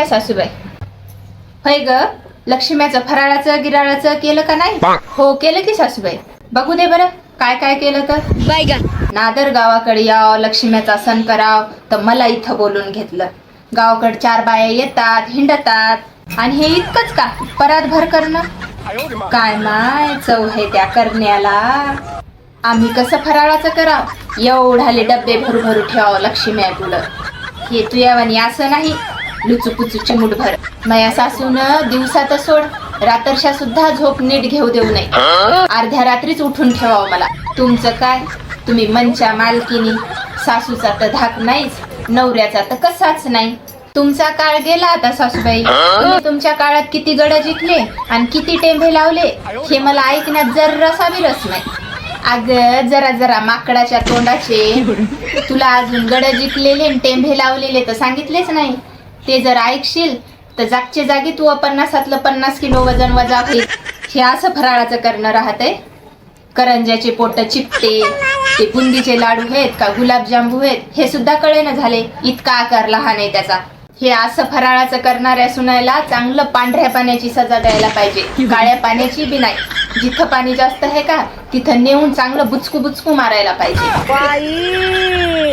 या सासूबाई. होय ग लक्ष्म्याचं फराळाचं गिराळाचं केलं का नाही? हो केलं की सासूबाई. बघू दे बरं काय काय केलं तर. नादर गावाकडे याव लक्ष्म्याचा सण कराव तर मला इथं बोलून घेतलं. गावाकडे चार बाया येतात हिंडतात आणि हे इतकंच का? परात भर करणं? काय माय चव आहे त्या करण्याला? आम्ही कसं फराळाचं कराव? एवढाले डब्बे भरू भरू ठेवावं लक्ष्मी आहे पुढं हे तुयावानी असं नाही. लुचू पुचू चिमुटभर माया सासून दिवसात सोड रात्रशा सुद्धा झोप नीट घेऊ देऊ नये. अर्ध्या रात्रीच उठून ठेवावं मला. तुमचं काय? तुम्ही मनच्या मालकीनी. सासूचा तर धाक नाहीच नवऱ्याचा तर कसाच नाही. तुमचा काळ गेला आता सासूबाई. तुम्ही तुमच्या काळात किती गड जिंकले आणि किती टेंभे लावले हे मला ऐकण्यात जरासा विरस नाही. अग जरा जरा माकडाच्या तोंडाचे. तुला अजून गड जिंकलेले टेंभे लावलेले तर सांगितलेच नाही. ते जर ऐकशील तर जागच्या जागी तू पन्नासातलं पन्नास किलो वजन वजा होईल हे असं फराळाचं करणं राहतंय? करंज्याचे पोट चिपटे ते बुंदीचे लाडू आहेत का गुलाबजांबू आहेत हे सुद्धा कळेना झाले. इतका आकार लहान आहे त्याचा. हे असं फराळाचं करणाऱ्या सुनायला चांगलं पांढऱ्या पाण्याची सजा द्यायला पाहिजे. काळ्या पाण्याची बी नाही. जिथं पाणी जास्त आहे का तिथं नेऊन चांगलं बुचकू बुचकू मारायला पाहिजे.